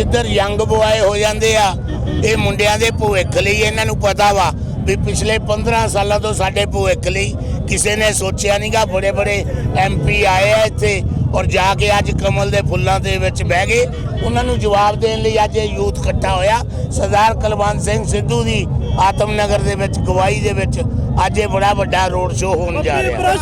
ਜਿੱਧਰ young boy ਹੋ ਜਾਂਦੇ ਆ, ਇਹ ਮੁੰਡਿਆਂ ਦੇ ਭਵਿੱਖ ਲਈ ਇਹਨਾਂ ਨੂੰ ਪਤਾ ਵਾ ਵੀ ਪਿਛਲੇ 15 ਸਾਲਾਂ ਤੋਂ ਸਾਡੇ ਭਵਿੱਖ ਲਈ ਕਿਸੇ ਨੇ ਸੋਚਿਆ ਨਹੀਂਗਾ ਬੜੇ ਬੜੇ ਐਮਪੀ ਆਏ ਆ ਇੱਥੇ ਔਰ ਜਾ ਕੇ ਅੱਜ ਕਮਲ ਦੇ ਫੁੱਲਾਂ ਦੇ ਵਿੱਚ ਬਹਿ ਗਏ। ਉਹਨਾਂ ਨੂੰ ਜਵਾਬ ਦੇਣ ਲਈ ਅੱਜ ਇਹ ਯੂਥ ਇਕੱਠਾ ਹੋਇਆ। ਸਰਦਾਰ ਕੁਲਵੰਤ ਸਿੰਘ ਸਿੱਧੂ ਦੀ ਆਤਮਨਗਰ ਦੇ ਵਿੱਚ ਗਵਾਹੀ ਦੇ ਵਿੱਚ ਅੱਜ ਇਹ ਬੜਾ ਵੱਡਾ ਰੋਡ ਸ਼ੋਅ ਹੋਣ ਜਾ ਰਿਹਾ।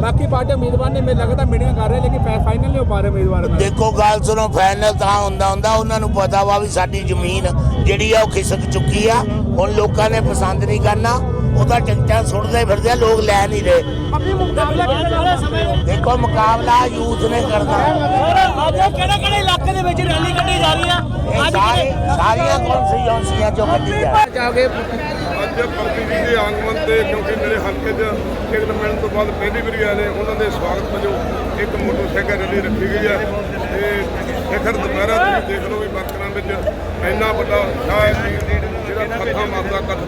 ਬਾਕੀ ਪਾਰਟੀ ਉਮੀਦਵਾਰ ਨੇ ਮੈਨੂੰ ਲੱਗਦਾ ਮੀਟਿੰਗ ਕਰ ਰਹੇ ਲੇਕਿਨ ਫਾਈਨਲ ਨਹੀਂ ਹੋ ਪਾ ਰਹੇ ਉਮੀਦਵਾਰ ਦੇਖੋ ਗੱਲ ਸੁਣੋ ਫਾਈਨਲ ਤਾਂ ਹੁੰਦਾ ਹੁੰਦਾ ਉਹਨਾਂ ਨੂੰ ਪਤਾ ਵਾ ਵੀ ਸਾਡੀ ਜ਼ਮੀਨ ਜਿਹੜੀ ਆ ਉਹ ਖਿਸਕ ਚੁੱਕੀ ਆ। ਹੁਣ ਲੋਕਾਂ ਨੇ ਪਸੰਦ ਨਹੀਂ ਕਰਨਾ ਉਹਦਾ ਟਿਕਟਾਂ ਸੁੱਟਦੇ ਫਿਰਦੇ ਆ ਲੋਕ ਲੈ ਨਹੀਂ ਰਹੇ। ਦੇਖੋ ਮੁਕਾਬਲਾ ਯੂਥ ਨੇ ਕਰਨਾ ਅੱਜ ਕਿਹੜੇ ਕਿਹੜੇ ਇਲਾਕੇ ਦੇ ਵਿੱਚ ਰੈਲੀ ਕੱਢੀ ਜਾ ਰਹੀ ਆ। ਇਹ ਸਾਰੇ ਸਾਰੀਆਂ ਕੌਂਸਟੀਚੁਐਂਸੀਆਂ ਚੋਂ ਕੱਢੀ ਜਾ ਰਹੀ ਚਾਹੋਗੇ ਅੱਜ ਪਰਮਜੀਤ ਜੀ ਦੇ ਆਗਮਨ ਤੇ ਕਿਉਂਕਿ ਮੇਰੇ ਹਲਕੇ 'ਚ ਟਿਕਟ ਮਿਲਣ ਤੋਂ ਬਾਅਦ ਪਹਿਲੀ ਵਾਰੀ ਆਏ ਨੇ ਉਹਨਾਂ ਦੇ ਸਵਾਗਤ ਵਜੋਂ ਇੱਕ ਮੋਟਰਸਾਈਕਲ ਰੈਲੀ ਰੱਖੀ ਗਈ ਹੈ ਤੇ ਸਿਖਰ ਦੁਪਹਿਰਾ ਤੁਸੀਂ ਦੇਖ ਲਓ ਵੀ ਵਰਕਰਾਂ ਵਿੱਚ ਇੰਨਾ ਵੱਡਾ ਹੈ ਵੀ ਜਿਹੜਾ ਫੱਥਾ ਮਾਰਦਾ ਕੱਟ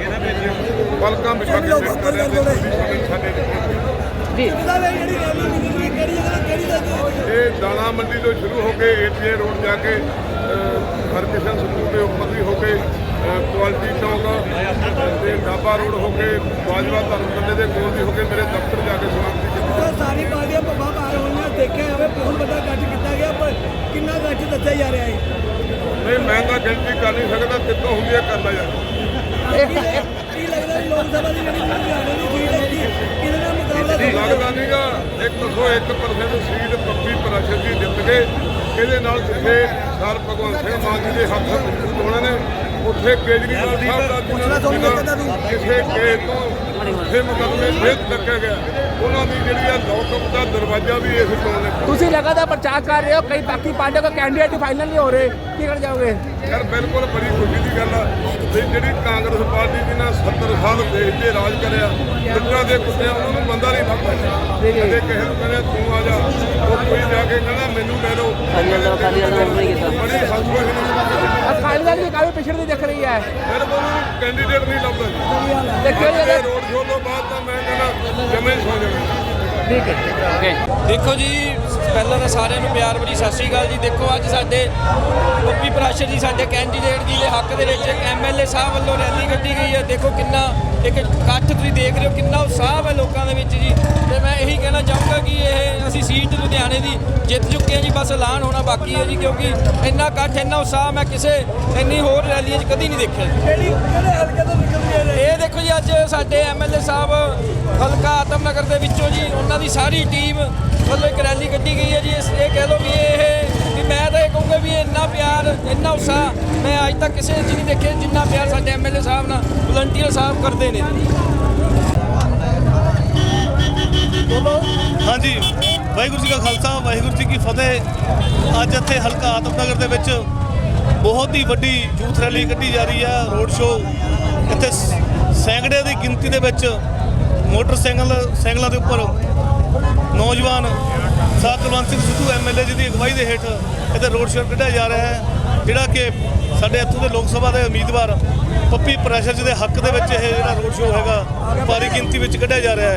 ਪਲਕਾਂ ਵਿਛਾ ਕੇ ਸਿੱਖ ਕਰ ਰਹੇ ਤੇ ਸਾਡੇ ਇਹ ਦਾਣਾ ਮੰਡੀ ਤੋਂ ਸ਼ੁਰੂ ਹੋ ਕੇ ਏਟੀਏ ਰੋਡ ਜਾ ਕੇ ਹਰਕਿਸ਼ਨ ਸਕੂਲ ਦੇ ਉੱਪਰ ਦੀ ਹੋ ਕੇ ਕੁਆਲਿਟੀ ਚੌਂਕ ਤੇ ਡਾਬਾ ਰੋਡ ਹੋ ਕੇ ਬਾਜਵਾ ਧਰਮ ਕੰਡੇ ਦੇ ਕੋਲ ਦੀ ਹੋ ਕੇ ਮੇਰੇ ਦਫ਼ਤਰ ਜਾ ਕੇ ਸਮਾਪਤੀ ਕੀਤੀ। ਸਰ ਪਾਰਟੀਆਂ ਪੱਬਾ ਪਾਰ ਹੋਣੀਆਂ ਦੇਖਿਆ ਜਾਵੇ ਬਹੁਤ ਵੱਡਾ ਗੱਜ ਕੀਤਾ ਗਿਆ ਪਰ ਕਿੰਨਾ ਗੱਜ ਦੱਸਿਆ ਜਾ ਰਿਹਾ ਹੈ? ਨਹੀਂ ਮੈਂ ਤਾਂ ਗਿਣਤੀ ਕਰ ਨਹੀਂ ਸਕਦਾ ਕਿੱਥੋਂ ਹੁੰਦੀ ਹੈ ਕਰਦਾ ਯਾਰ ਕੀ ਲੱਗਦਾ ਵੀ ਲੋਕ ਸਭਾ ਦੀ ਜਿਹੜੀ ਲੱਗਦਾ ਨਹੀਂਗਾ 101% ਸੀਟ ਪੱਪੀ ਪ੍ਰਾਸ਼ਰ ਜੀ ਜਿੱਤ ਕੇ ਇਹਦੇ ਨਾਲ ਜਿੱਥੇ ਸਰ ਭਗਵੰਤ ਸਿੰਘ ਮਾਨ ਜੀ ਦੇ ਹੱਥ ਮਜ਼ਬੂਤ ਹੋਣੇ ਨੇ ਉੱਥੇ ਕੇਜਰੀਵਾਲ ਸਾਹਿਬ ਦਾ ਜਿਹਨਾਂ ਨੂੰ ਕਿਸੇ ਕੇਸ ਤੋਂ? ਉੱਥੇ ਮੁਕੱਦਮੇ ਫੇਰ ਲੱਗਿਆ ਗਿਆ। ਉਹਨਾਂ ਦੀ ਜਿਹੜੀ ਆ ਲੋਕਅਪ ਦਾ ਦਰਵਾਜ਼ਾ ਵੀ ਇਸ ਚੋਣ ਨੇ ਤੁਸੀਂ ਲਗਾਤਾਰ ਪ੍ਰਚਾਰ ਕਰ ਰਹੇ ਹੋ ਕਈ ਬਾਕੀ ਪਾਰਟੀਆਂ ਦਾ ਕੈਂਡੀਡੇਟ ਫਾਈਨਲ ਨਹੀਂ ਹੋ ਰਹੇ। ਕੀ ਕਰ ਜਾਓਗੇ? ਯਾਰ ਬਿਲਕੁਲ ਬੜੀ ਖੁਸ਼ੀ ਦੀ ਗੱਲ ਆ। ਵੀ ਜਿਹੜੀ ਕਾਂਗਰਸ ਪਾਰਟੀ ਦੀ ਨਾ 70 ਸਾਲ ਦੇਸ਼ ਤੇ ਰਾਜ ਕਰਿਆ ਲੁੱਟਾਂ ਦੇ ਕੁੱਤਿਆਂ ਉਹਨਾਂ ਨੂੰ ਬੰਦਾ ਨਹੀਂ ਲੱਭਦਾ ਜੀ, ਜੀ। ਕਦੇ ਕਿਸੇ ਨੂੰ ਕਹਿੰਦੇ ਤੂੰ ਆ ਜਾ। ਉਹ ਜਾ ਕੇ ਕਹਿੰਦਾ ਮੈਨੂੰ ਲੈ ਲਓ ਬੜੀ ਹਸਪਤਾਲ ਅਕਾਲੀ ਦਲ ਵੀ ਕਾਫੀ ਪਿਛੜਦੀ ਦਿਖ ਰਹੀ ਹੈ? ਫਿਰ ਉਹਨੂੰ ਕੈਂਡੀਡੇਟ ਨਹੀਂ ਲੱਭਦਾ ਜੀ ਦੇਖਿਓ ਜੀ ਦੇ ਰੋਡ ਸ਼ੋਅ ਤੋਂ ਬਾਅਦ ਤਾਂ ਮੈਂ ਕਹਿੰਦਾ ਜਮੇ ਹੀ ਸੌ ਜਾਵਾਂ ਠੀਕ ਹੈ ਓਕੇ ਦੇਖੋ ਜੀ, ਪਹਿਲਾਂ ਤਾਂ ਸਾਰਿਆਂ ਨੂੰ ਪਿਆਰ ਭਰੀ ਸਤਿ ਸ਼੍ਰੀ ਅਕਾਲ ਜੀ। ਦੇਖੋ ਅੱਜ ਸਾਡੇ ਪੱਪੀ ਪ੍ਰਾਸ਼ਰ ਜੀ, ਸਾਡੇ ਕੈਂਡੀਡੇਟ ਜੀ ਦੇ ਹੱਕ ਦੇ ਵਿੱਚ ਐਮਐਲਏ ਸਾਹਿਬ ਵੱਲੋਂ ਰੈਲੀ ਕੱਢੀ ਗਈ ਹੈ। ਦੇਖੋ ਕਿੰਨਾ ਇੱਕ ਇਕੱਠ ਤੁਸੀਂ ਦੇਖ ਰਹੇ ਹੋ, ਕਿੰਨਾ ਉਤਸ਼ਾਹ ਹੈ ਲੋਕਾਂ ਦੇ ਵਿੱਚ ਜੀ। ਤੇ ਮੈਂ ਇਹੀ ਕਹਿਣਾ ਚਾਹੂੰਗਾ ਕਿ ਇਹ ਅਸੀਂ ਸੀਟ ਲੁਧਿਆਣੇ ਦੀ ਜਿੱਤ ਚੁੱਕੇ ਹਾਂ ਜੀ ਬਸ ਐਲਾਨ ਹੋਣਾ ਬਾਕੀ ਹੈ ਜੀ ਕਿਉਂਕਿ ਇੰਨਾ ਇਕੱਠ ਇੰਨਾ ਉਤਸ਼ਾਹ ਮੈਂ ਕਿਸੇ ਇੰਨੀ ਹੋਰ ਰੈਲੀਆਂ 'ਚ ਕਦੀ ਨਹੀਂ ਦੇਖਿਆ ਜੀ। ਕਿਹੜੀ ਕਿਹੜੇ ਹਲਕੇ ਤੋਂ ਨਿਕਲਦੀ ਹੈ ਇਹ? ਦੇਖੋ ਜੀ ਅੱਜ ਸਾਡੇ ਐਮਐਲਏ ਸਾਹਿਬ ਹਲਕਾ ਆਤਮਨਗਰ ਦੇ ਵਿੱਚੋਂ ਜੀ ਉਹਨਾਂ ਦੀ ਸਾਰੀ ਟੀਮ ਵੱਲੋਂ ਇੱਕ ਰੈਲੀ ਕੱਢੀ ਗਈ ਹੈ ਜੀ। ਇਸ ਇਹ ਕਹਿ ਲਓ ਵੀ ਇਹ ਵੀ ਮੈਂ ਤਾਂ ਇਹ ਕਹੂੰਗਾ ਵੀ ਇੰਨਾ ਪਿਆਰ ਇੰਨਾ ਉਤਸ਼ਾਹ ਮੈਂ ਅੱਜ ਤੱਕ ਕਿਸੇ 'ਚ ਨਹੀਂ ਦੇਖਿਆ ਜਿੰਨਾ ਪਿਆਰ ਸਾਡੇ ਐਮਐਲਏ ਸਾਹਿਬ ਨਾਲ ਵਲੰਟੀਅਰ ਸਾਹਿਬ ਕਰਦੇ ਨੇ। ਹਾਂਜੀ। ਵਾਹਿਗੁਰੂ ਜੀ ਕਾ ਖਾਲਸਾ, ਵਾਹਿਗੁਰੂ ਜੀ ਕੀ ਫਤਿਹ। ਅੱਜ ਇੱਥੇ ਹਲਕਾ ਆਤਮਨਗਰ ਦੇ ਵਿੱਚ ਬਹੁਤ ਹੀ ਵੱਡੀ ਯੂਥ ਰੈਲੀ ਕੱਢੀ ਜਾ ਰਹੀ ਹੈ, ਰੋਡ ਸ਼ੋਅ। ਇੱਥੇ ਸ- ਸੈਂਕੜੇ ਦੀ ਗਿਣਤੀ ਦੇ ਵਿੱਚ ਮੋਟਰਸਾਈਕਲ, ਸਾਈਕਲਾਂ ਦੇ ਉੱਪਰ ਨੌਜਵਾਨ ਸਾਧ ਕੁਲਵੰਤ ਸਿੰਘ ਸਿੱਧੂ ਐਮਐਲਏ ਜੀ ਦੀ ਅਗਵਾਈ ਦੇ ਹੇਠ ਇੱਥੇ ਰੋਡ ਸ਼ੋਅ ਕੱਢਿਆ ਜਾ ਰਿਹਾ ਹੈ, ਜਿਹੜਾ ਕਿ ਸਾਡੇ ਇੱਥੋਂ ਦੇ ਲੋਕ ਸਭਾ ਦੇ ਉਮੀਦਵਾਰ ਪੱਪੀ ਪ੍ਰੈਸ਼ਰ ਜੀ ਦੇ ਹੱਕ ਦੇ ਵਿੱਚ ਇਹ ਜਿਹੜਾ ਰੋਡ ਸ਼ੋਅ ਹੈਗਾ, ਭਾਰੀ ਗਿਣਤੀ ਵਿੱਚ ਕੱਢਿਆ ਜਾ ਰਿਹਾ ਹੈ।